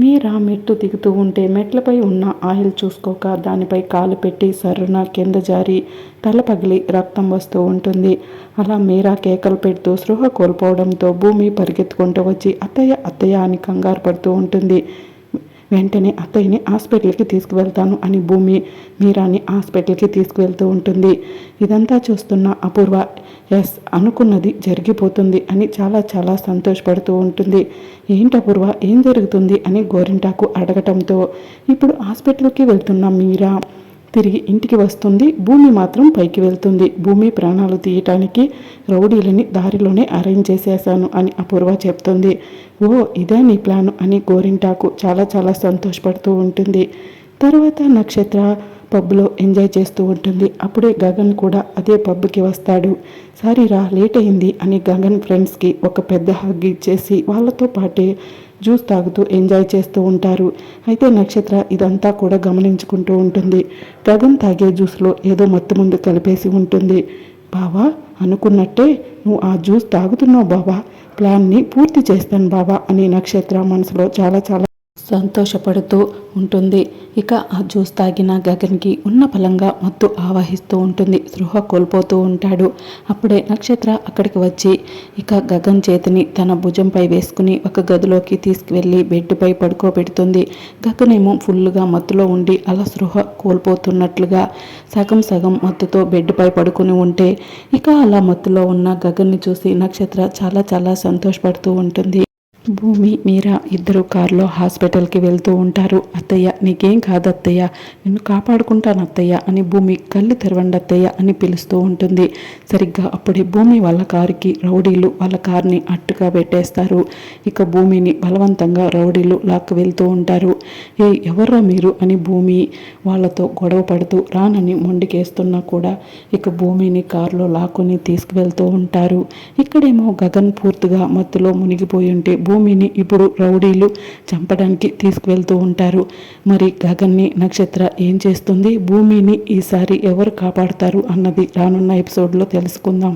మీరా మెట్టు దిగుతూ ఉంటే మెట్లపై ఉన్న ఆయిల్ చూసుకోక దానిపై కాలు పెట్టి సర్రున కింద జారి తల పగిలి రక్తం వస్తూ ఉంటుంది. అలా మీరా కేకలు పెడుతూ సృహ కోల్పోవడంతో భూమి పరిగెత్తుకుంటూ వచ్చి అత్తయ్య అత్తయ్య అని కంగారు పడుతూ ఉంటుంది. వెంటనే అత్తయ్యని హాస్పిటల్కి తీసుకువెళ్తాను అని భూమి మీరాని హాస్పిటల్కి తీసుకువెళ్తూ ఉంటుంది. ఇదంతా చూస్తున్న అపూర్వ ఎస్ అనుకున్నది జరిగిపోతుంది అని చాలా చాలా సంతోషపడుతూ ఉంటుంది. ఏంటి అపూర్వ ఏం జరుగుతుంది? అని గోరింటాకు అడగటంతో ఇప్పుడు హాస్పిటల్కి వెళ్తున్న మీరా? తిరిగి ఇంటికి వస్తుంది. భూమి మాత్రం పైకి వెళ్తుంది. భూమి ప్రాణాలు తీయటానికి రౌడీలని దారిలోనే అరేంజ్ చేసేసాను అని అపూర్వ చెప్తుంది. ఓ ఇదే నీ ప్లాను అని గోరింటాకు చాలా చాలా సంతోషపడుతూ ఉంటుంది. తర్వాత నక్షత్ర పబ్లో ఎంజాయ్ చేస్తూ ఉంటుంది. అప్పుడే గగన్ కూడా అదే పబ్కి వస్తాడు. సారీ రా లేట్ అయింది అని గగన్ ఫ్రెండ్స్కి ఒక పెద్ద హగ్ ఇచ్చేసి వాళ్ళతో పాటే జ్యూస్ తాగుతూ ఎంజాయ్ చేస్తూ ఉంటారు. అయితే నక్షత్ర ఇదంతా కూడా గమనించుకుంటూ ఉంటుంది. గగన్ తాగే జ్యూస్లో ఏదో మత్తు ముందు కలిపేసి ఉంటుంది. బావా అనుకున్నట్టే నువ్వు ఆ జ్యూస్ తాగుతున్నావు బావా. ప్లాన్ని పూర్తి చేస్తాను బావా అని నక్షత్ర మనసులో చాలా చాలా సంతోషపడుతూ ఉంటుంది. ఇక ఆ జ్యూస్ తాగిన గగన్కి ఉన్న బలంగా మత్తు ఆవాహిస్తూ ఉంటుంది. సృహ కోల్పోతూ ఉంటాడు. అప్పుడే నక్షత్ర అక్కడికి వచ్చి ఇక గగన్ చేతిని తన భుజంపై వేసుకుని ఒక గదిలోకి తీసుకువెళ్ళి బెడ్పై పడుకోబెడుతుంది. గగన్ ఏమో ఫుల్గా మత్తులో ఉండి అలా సృహ కోల్పోతున్నట్లుగా సగం సగం మత్తుతో బెడ్పై పడుకుని ఉంటే ఇక అలా మత్తులో ఉన్న గగన్ని చూసి నక్షత్ర చాలా చాలా సంతోషపడుతూ ఉంటుంది. భూమి మీరా ఇద్దరు కారులో హాస్పిటల్కి వెళ్తూ ఉంటారు. అత్తయ్య నీకేం కాదు అత్తయ్య నిన్ను కాపాడుకుంటాను అత్తయ్య అని భూమి కళ్ళు తెరవండి అత్తయ్య అని పిలుస్తూ ఉంటుంది. సరిగ్గా అప్పుడే భూమి వాళ్ళ కారుకి రౌడీలు వాళ్ళ కారుని అట్టుగా పెట్టేస్తారు. ఇక భూమిని బలవంతంగా రౌడీలు లాక్కు వెళ్తూ ఉంటారు. ఏ ఎవర్రా మీరు? అని భూమి వాళ్ళతో గొడవ పడుతూ రానని మొండికేస్తున్నా కూడా ఇక భూమిని కారులో లాక్కుని తీసుకువెళ్తూ ఉంటారు. ఇక్కడేమో గగన్ పూర్తిగా మత్తులో మునిగిపోయి ఉంటే భూమిని ఇప్పుడు రౌడీలు చంపడానికి తీసుకువెళ్తూ ఉంటారు. మరి గగన్ని నక్షత్ర ఏం చేస్తుంది? భూమిని ఈసారి ఎవరు కాపాడుతారు అన్నది రానున్న ఎపిసోడ్లో తెలుసుకుందాం.